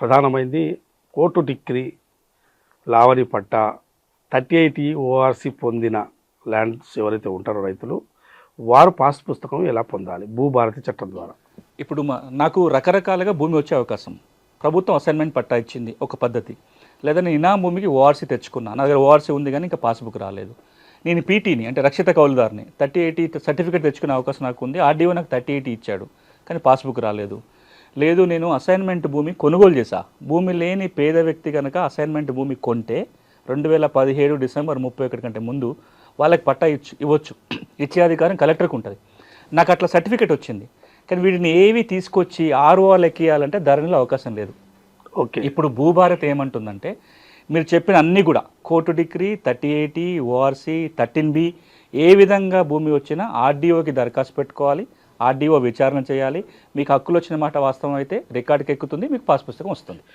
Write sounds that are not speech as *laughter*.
ప్రధానమైంది court decree లావణి పట్ట థర్టీ ఎయిట్ ఓఆర్సీ పొందిన ల్యాండ్స్ ఎవరైతే ఉంటారో రైతులు వారు పాస్ పుస్తకం ఎలా పొందాలి? భూభారతి చట్టం ద్వారా. ఇప్పుడు మా నాకు రకరకాలుగా భూమి వచ్చే అవకాశం. ప్రభుత్వం అసైన్మెంట్ పట్టా ఇచ్చింది ఒక పద్ధతి. లేదా నేను ఇనా భూమికి ఓఆర్సీ తెచ్చుకున్నా. నా దగ్గర ఓఆర్సీ ఉంది కానీ ఇంకా పాస్బుక్ రాలేదు. నేను పీటీని అంటే రక్షిత కౌలుదారిని థర్టీ ఎయిటీ సర్టిఫికేట్ తెచ్చుకునే అవకాశం నాకు ఉంది. ఆర్డీఓ నాకు థర్టీ ఎయిటీ ఇచ్చాడు కానీ పాస్బుక్ రాలేదు. లేదు నేను అసైన్మెంట్ భూమి కొనుగోలు చేశా. భూమి లేని పేద వ్యక్తి కనుక అసైన్మెంట్ భూమి కొంటే రెండు వేల పదిహేడు డిసెంబర్ ముప్పై ఒకటి కంటే ముందు వాళ్ళకి పట్టా ఇచ్చు ఇవ్వచ్చు. *clears throat* ఇచ్చే అధికారం కలెక్టర్కి ఉంటుంది. నాకు అట్లా సర్టిఫికేట్ వచ్చింది. కానీ వీటిని ఏవి తీసుకొచ్చి ఆర్ఓ లెక్కియాలంటే ధరణిలో అవకాశం లేదు. ఓకే. ఇప్పుడు భూభారత్ ఏమంటుందంటే మీరు చెప్పిన అన్నీ కూడా court decree thirty eighty ORC thirteen B ఏ విధంగా భూమి వచ్చినా ఆర్డీఓకి దరఖాస్తు పెట్టుకోవాలి. ఆర్డీఓ విచారణ చేయాలి. మీకు హక్కులు వచ్చిన మాట వాస్తవం అయితే రికార్డుకి ఎక్కుతుంది మీకు పాస్ పుస్తకం వస్తుంది.